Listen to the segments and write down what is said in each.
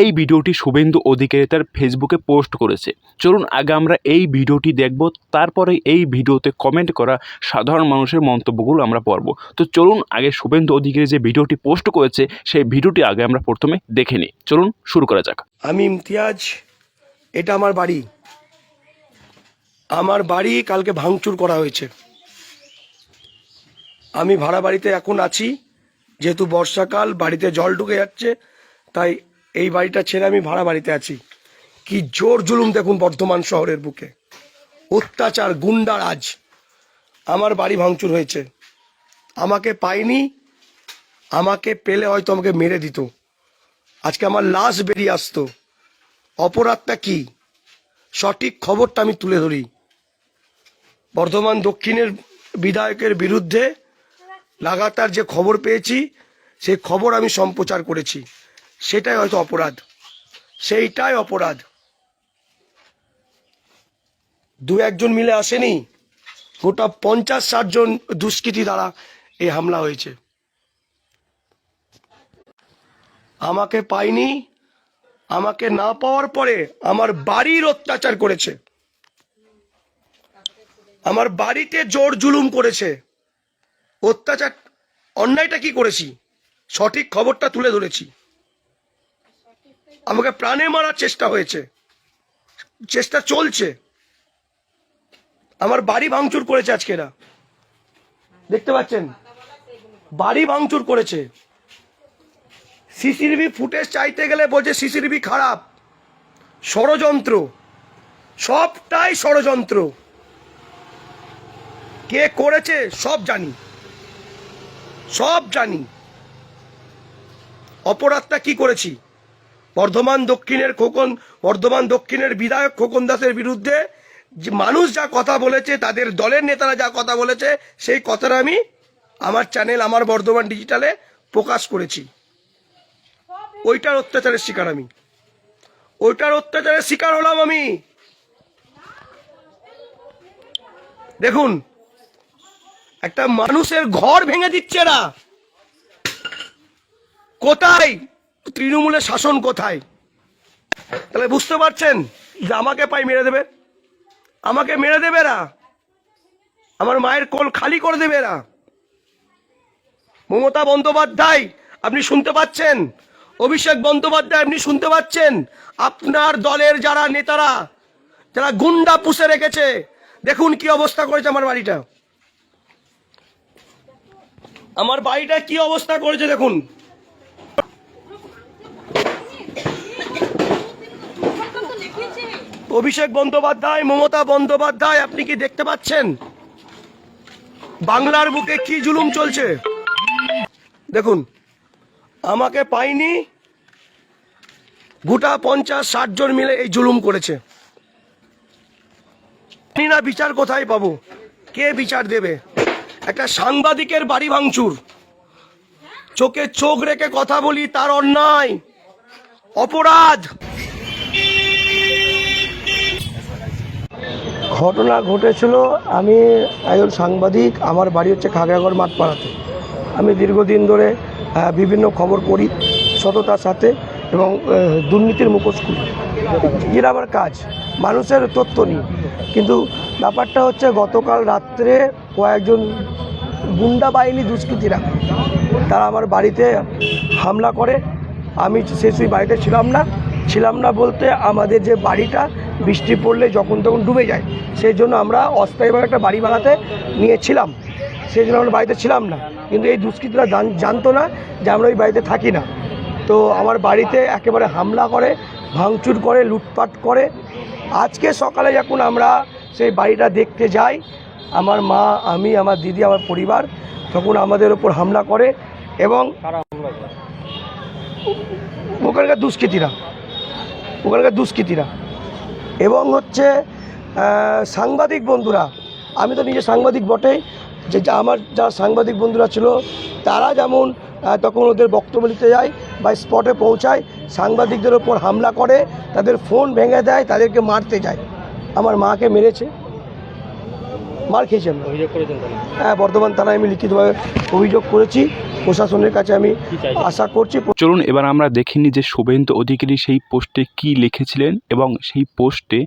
এই ভিডিওটি শুভেন্দু অধিকারী তার ফেসবুকে পোস্ট করেছে। চলুন আগে আমরা এই ভিডিওটি দেখব, তারপরে এই ভিডিওতে কমেন্ট করা সাধারণ মানুষের মন্তব্যগুলো আমরা পড়ব। তো চলুন আগে শুভেন্দু অধিকারী যে ভিডিওটি পোস্ট করেছে, সেই ভিডিওটি আগে আমরা প্রথমে দেখে নিই। চলুন শুরু করা যাক। আমি ইমতিয়াজ, এটা আমার বাড়ি। আমার বাড়ি কালকে ভাঙচুর করা হয়েছে। আমি ভাড়া বাড়িতে এখন আছি, যেহেতু বর্ষাকাল, বাড়িতে জল ঢুকে যাচ্ছে, তাই এই বাড়িটা ছেড়ে আমি ভাড়া বাড়িতে আছি। কি জোর জুলুম দেখুন বর্ধমান শহরের বুকে। অত্যাচার গুন্ডারাজ আমার বাড়ি ভাঙচুর হয়েছে। আমাকে পাইনি আমাকে পেলে হয়তো আমাকে মেরে দিত। আজকে আমার লাশ বেরিয়ে আসতো। অপরাধটা কি? সঠিক খবরটা আমি তুলে ধরি। বর্ধমান দক্ষিণের বিধায়কের বিরুদ্ধে লাগাতার যে খবর পেয়েছি, সেই খবর আমি সম্প্রচার করেছি। সেটাই হয়তো অপরাধ। সেইটাই অপরাধ। দু একজন মিলে আসেনি, গোটা পঞ্চাশ ষাট জন দুষ্কৃতী দ্বারা এই হামলা হয়েছে। আমাকে পাইনি আমাকে না পাওয়ার পরে আমার বাড়ির অত্যাচার করেছে। আমার বাড়িতে জোর জুলুম করেছে। অত্যাচার, অন্যায়টা কি করেছি? সঠিক খবরটা তুলে ধরেছি। আমাকে প্রাণে মারার চেষ্টা হয়েছে। চেষ্টা চলছে। আমার বাড়ি ভাঙচুর করেছে আজকে এরা। দেখতে পাচ্ছেন? বাড়ি ভাঙচুর করেছে। সিসিটিভি ফুটেজ চাইতে গেলে বলছে সিসিটিভি খারাপ। ষড়যন্ত্র। সবটাই ষড়যন্ত্র। কে করেছে? সব জানি। সব জানি। অপরাধটা কি করেছি? বর্ধমান দক্ষিণের খোকন, বর্ধমান দক্ষিণের বিধায়ক খোকন দাসের বিরুদ্ধে যে মানুষ যা কথা বলেছে, তাদের দলের নেতারা যা কথা বলেছে, সেই কথাটা আমি আমার চ্যানেল আমার বর্ধমান ডিজিটালে প্রকাশ করেছি। ওইটার অত্যাচারের শিকার আমি। ওইটার অত্যাচারের শিকার হলাম আমি। দেখুন, একটা মানুষের ঘর ভেঙে দিচ্ছে না কোথায়? তৃণমূলের শাসন কোথায়? তাহলে বুঝতে পারছেন যে আমাকে পাই মেরে দেবে? আমাকে মেরে দেবে না আমার মায়ের কোল খালি করে দেবে না মমতা বন্দ্যোপাধ্যায়, আপনি শুনতে পাচ্ছেন? অভিষেক বন্দ্যোপাধ্যায়, আপনি শুনতে পাচ্ছেন? আপনার দলের যারা নেতারা, যারা গুন্ডা পুষে রেখেছে, দেখুন কি অবস্থা করেছে আমার বাড়িটা। আমার বাড়িটা কি অবস্থা করেছে দেখুন। অভিষেক বন্দ্যোপাধ্যায়, মমতা বন্দ্যোপাধ্যায়, আপনি কি দেখতে পাচ্ছেন? বাংলার বুকে কি জুলুম চলছে? দেখুন, আমাকে পাইনি, গোটা পঞ্চাশ, ষাট জন মিলে এই জুলুম করেছে। জানি না বিচার কোথায় পাবো, কে বিচার দেবে? একটা সাংবাদিকের বাড়ি ভাঙচুর। চোখে চোখ রেখে কথা বলি, তার অন্যায়, অপরাধ। ঘটনা ঘটেছিল, আমি একজন সাংবাদিক, আমার বাড়ি হচ্ছে খাগড়াগড় মাঠপাড়াতে। আমি দীর্ঘদিন ধরে বিভিন্ন খবর করি সততার সাথে এবং দুর্নীতির মুখোশ খুলি। এর আমার কাজ, মানুষের তথ্য নিই কিন্তু ব্যাপারটা হচ্ছে, গতকাল রাত্রে কয়েকজন গুন্ডা বাহিনী দুষ্কৃতীরা, তারা আমার বাড়িতে হামলা করে। আমি সে সেই বাড়িতে ছিলাম না। ছিলাম না বলতে আমাদের যে বাড়িটা বৃষ্টি পড়লে যখন তখন ডুবে যায় সেই জন্য আমরা অস্থায়ীভাবে একটা বাড়ি বানাতে নিয়েছিলাম সেই জন্য আমরা বাড়িতে ছিলাম না কিন্তু এই দুষ্কৃতীরা জান- জানতো না যে আমরা ওই বাড়িতে থাকি না তো আমার বাড়িতে একেবারে হামলা করে ভাঙচুর করে লুটপাট করে আজকে সকালে যখন আমরা সেই বাড়িটা দেখতে যাই আমার মা আমি আমার দিদি আমার পরিবার তখন আমাদের ওপর হামলা করে এবং ওখানকার দুষ্কৃতীরা ওখানকার দুষ্কৃতীরা এবং হচ্ছে সাংবাদিক বন্ধুরা, আমি তো নিজে সাংবাদিক বটেই, যে আমার যারা সাংবাদিক বন্ধুরা ছিল, তারা যেমন তখন ওদের বক্তব্য দিতে যায় বা স্পটে পৌঁছায়, সাংবাদিকদের ওপর হামলা করে, তাদের ফোন ভেঙে দেয়, তাদেরকে মারতে যায়। আমার মাকে মেরেছে। মার খেয়েছি আমরা। অভিযোগ করেছেন হ্যাঁ বর্ধমান থানায় আমি লিখিতভাবে অভিযোগ করেছি। প্রশাসনের কাছে আমি আশা করছি চলুন এবার আমরা দেখিনি যে শুভেন্দু অধিকারী সেই পোস্টে কি লিখেছিলেন এবং সেই পোস্টে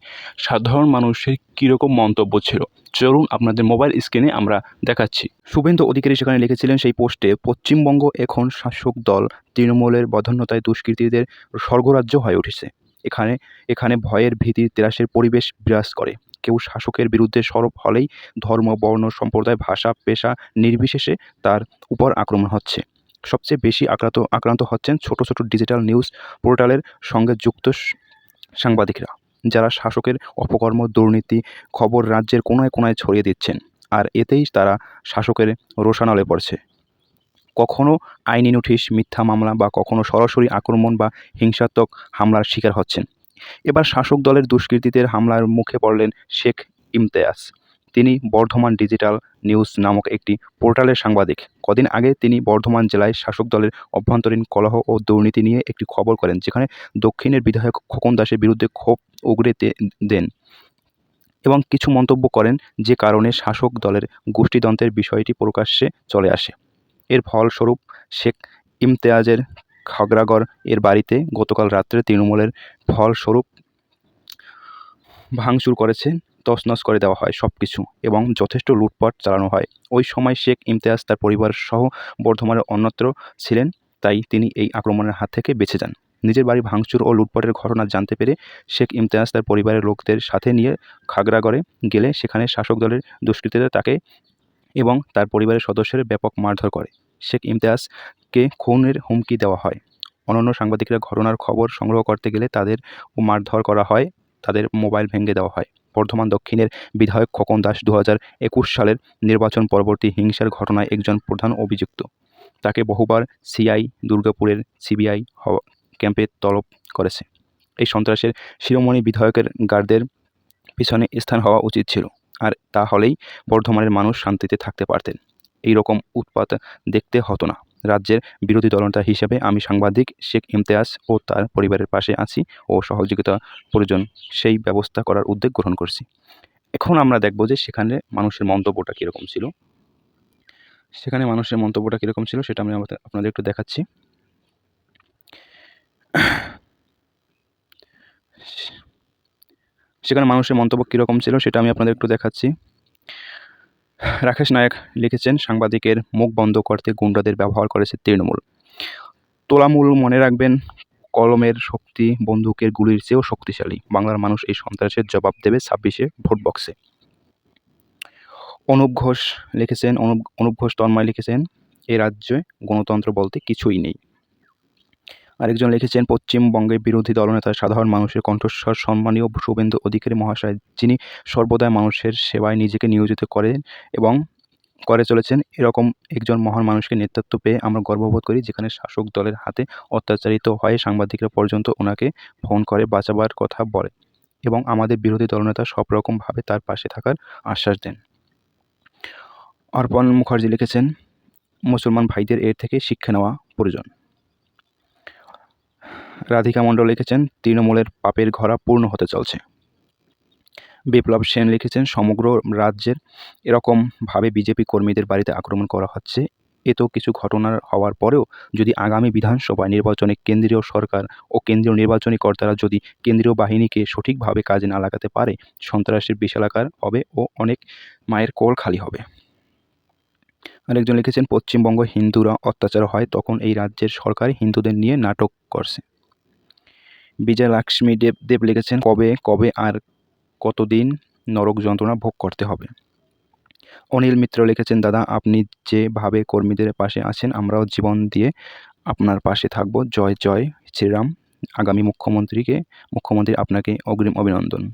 সাধারণ মানুষের কীরকম মন্তব্য ছিল। চলুন আপনাদের মোবাইল স্ক্রিনে আমরা দেখাচ্ছি। শুভেন্দু অধিকারী সেখানে লিখেছিলেন সেই পোস্টে পশ্চিমবঙ্গ এখন শাসক দল তৃণমূলের বধন্যতায় দুষ্কৃতীদের স্বর্গরাজ্য হয়ে উঠেছে। এখানে এখানে ভয়ের ভীতির ত্রাসের পরিবেশ বিরাজ করে। কেউ শাসকের বিরুদ্ধে সরব হলেই ধর্ম, বর্ণ, সম্প্রদায়, ভাষা, পেশা নির্বিশেষে তার উপর আক্রমণ হচ্ছে। সবচেয়ে বেশি আক্রান্ত আক্রান্ত হচ্ছেন ছোট ছোট ডিজিটাল নিউজ পোর্টালের সঙ্গে যুক্ত সাংবাদিকরা, যারা শাসকের অপকর্ম, দুর্নীতি, খবর রাজ্যের কোনায় কোনায় ছড়িয়ে দিচ্ছেন। আর এতেই তারা শাসকের রোষানলে পড়ছে। কখনো আইনি নোটিশ, মিথ্যা মামলা বা কখনো সরাসরি আক্রমণ বা হিংসাত্মক হামলার শিকার হচ্ছেন। এবার শাসক দলের দুষ্কৃতীদের হামলার মুখে পড়লেন শেখ ইমতিয়াজ। তিনি বর্ধমান ডিজিটাল নিউজ নামক একটি পোর্টালের সাংবাদিক। কদিন আগে তিনি বর্ধমান জেলায় শাসক দলের অভ্যন্তরীণ কলহ ও দুর্নীতি নিয়ে একটি খবর করেন, যেখানে দক্ষিণের বিধায়ক খোকন দাসের বিরুদ্ধে ক্ষোভ উগড়ে দেন এবং কিছু মন্তব্য করেন যে কারণে শাসক দলের গোষ্ঠীদ্বন্দ্বের বিষয়টি প্রকাশ্যে চলে আসে। এর ফলস্বরূপ শেখ ইমতিয়াজের খাগড়াগড় এর বাড়িতে গতকাল রাত্রে তৃণমূলের ফলস্বরূপ ভাঙচুর করেছে, তছনছ করে দেওয়া হয় সব কিছু এবং যথেষ্ট লুটপাট চালানো হয়। ওই সময় শেখ ইমতিয়াজ তার পরিবার সহ বর্ধমানের অন্যত্র ছিলেন, তাই তিনি এই আক্রমণের হাত থেকে বেঁচে যান। নিজের বাড়ি ভাঙচুর ও লুটপাটের ঘটনা জানতে পেরে শেখ ইমতিয়াজ তার পরিবারের লোকদের সাথে নিয়ে খাগড়াগড়ে গেলে সেখানে শাসক দলের দুষ্কৃতীরা তাকে এবং তার পরিবারের সদস্যের ব্যাপক মারধর করে। শেখ ইমতিয়াজকে খুনের হুমকি দেওয়া হয়। অন্যান্য সাংবাদিকরা ঘটনার খবর সংগ্রহ করতে গেলে তাদের মারধর করা হয়, তাদের মোবাইল ভেঙে দেওয়া হয়। বর্ধমান দক্ষিণের বিধায়ক খোকন দাস দু হাজার একুশ সালের নির্বাচন পরবর্তী হিংসার ঘটনায় একজন প্রধান অভিযুক্ত। তাকে বহুবার সিআই দুর্গাপুরের সিবিআই ক্যাম্পে তলব করেছে। এই সন্ত্রাসের শিরোমণি বিধায়কের গার্ডদের পিছনে স্থান হওয়া উচিত ছিল। আর তাহলেই বর্ধমানের মানুষ শান্তিতে থাকতে পারতেন। এই রকম উৎপাত দেখতে হতো না। রাজ্যের বিরোধী দলনেতা হিসেবে আমি সাংবাদিক শেখ ইমতিয়াজ ও তার পরিবারের পাশে আছি ও সহযোগিতা প্রয়োজন, সেই ব্যবস্থা করার উদ্যোগ গ্রহণ করছি। এখন আমরা দেখব যে সেখানে মানুষের মন্তব্যটা কীরকম ছিল। সেখানে মানুষের মন্তব্যটা কীরকম ছিল সেটা আমি আপনাদের একটু দেখাচ্ছি। সেখানে মানুষের মন্তব্য কীরকম ছিল সেটা আমি আপনাদের একটু দেখাচ্ছি। রাকেশ নায়ক লিখেছেন, সাংবাদিকের মুখ বন্ধ করতে গুন্ডাদের ব্যবহার করেছে তৃণমূল। তোলামূল মনে রাখবেন, কলমের শক্তি বন্দুকের গুলির চেয়েও শক্তিশালী। বাংলার মানুষ এই সন্ত্রাসের জবাব দেবে ছাব্বিশে ভোট বক্সে। অনুপ ঘোষ লিখেছেন, অনুপ অনুপ ঘোষ তন্ময় লিখেছেন, এ রাজ্যে গণতন্ত্র বলতে কিছুই নেই। আরেকজন লিখেছেন, পশ্চিমবঙ্গের বিরোধী দলনেতা সাধারণ মানুষের কণ্ঠস্বর, সম্মানীয় শুভেন্দু অধিকারী মহাশয়, যিনি সর্বদাই মানুষের সেবায় নিজেকে নিয়োজিত করেন এবং করে চলেছেন, এরকম একজন মহান মানুষকে নেতৃত্ব পেয়ে আমরা গর্ববোধ করি, যেখানে শাসক দলের হাতে অত্যাচারিত হয়ে সাংবাদিকরা পর্যন্ত ওনাকে ফোন করে, বাঁচাবার কথা বলে এবং আমাদের বিরোধী দলনেতা সব রকমভাবে তার পাশে থাকার আশ্বাস দেন। অর্পণ মুখার্জি লিখেছেন, মুসলমান ভাইদের এর থেকে শিক্ষা নেওয়া প্রয়োজন। রাধিকা মণ্ডল লিখেছেন, তৃণমূলের পাপের ঘরা পূর্ণ হতে চলছে। বিপ্লব সেন লিখেছেন, সমগ্র রাজ্যের এরকমভাবে বিজেপি কর্মীদের বাড়িতে আক্রমণ করা হচ্ছে, এ তো কিছু ঘটনার হওয়ার পরেও যদি আগামী বিধানসভা নির্বাচনে কেন্দ্রীয় সরকার ও কেন্দ্রীয় নির্বাচনী কর্তারা যদি কেন্দ্রীয় বাহিনীকে সঠিকভাবে কাজে না লাগাতে পারে, সন্ত্রাসের বিশালাকার হবে ও অনেক মায়ের কোল খালি হবে। আরেকজন লিখেছেন, পশ্চিমবঙ্গ হিন্দুরা অত্যাচার হয়, তখন এই রাজ্যের সরকার হিন্দুদের নিয়ে নাটক করছে। বিজয় লক্ষ্মী দেব দেব লিখেছেন, কবে কবে আর কতদিন নরক যন্ত্রণা ভোগ করতে হবে? অনিল মিত্র লিখেছেন, দাদা, আপনি যেভাবে কর্মীদের পাশে আছেন, আমরাও জীবন দিয়ে আপনার পাশে থাকব। জয় জয়, শ্রীরাম। আগামী মুখ্যমন্ত্রীকে, মুখ্যমন্ত্রী আপনাকে অগ্রিম অভিনন্দন।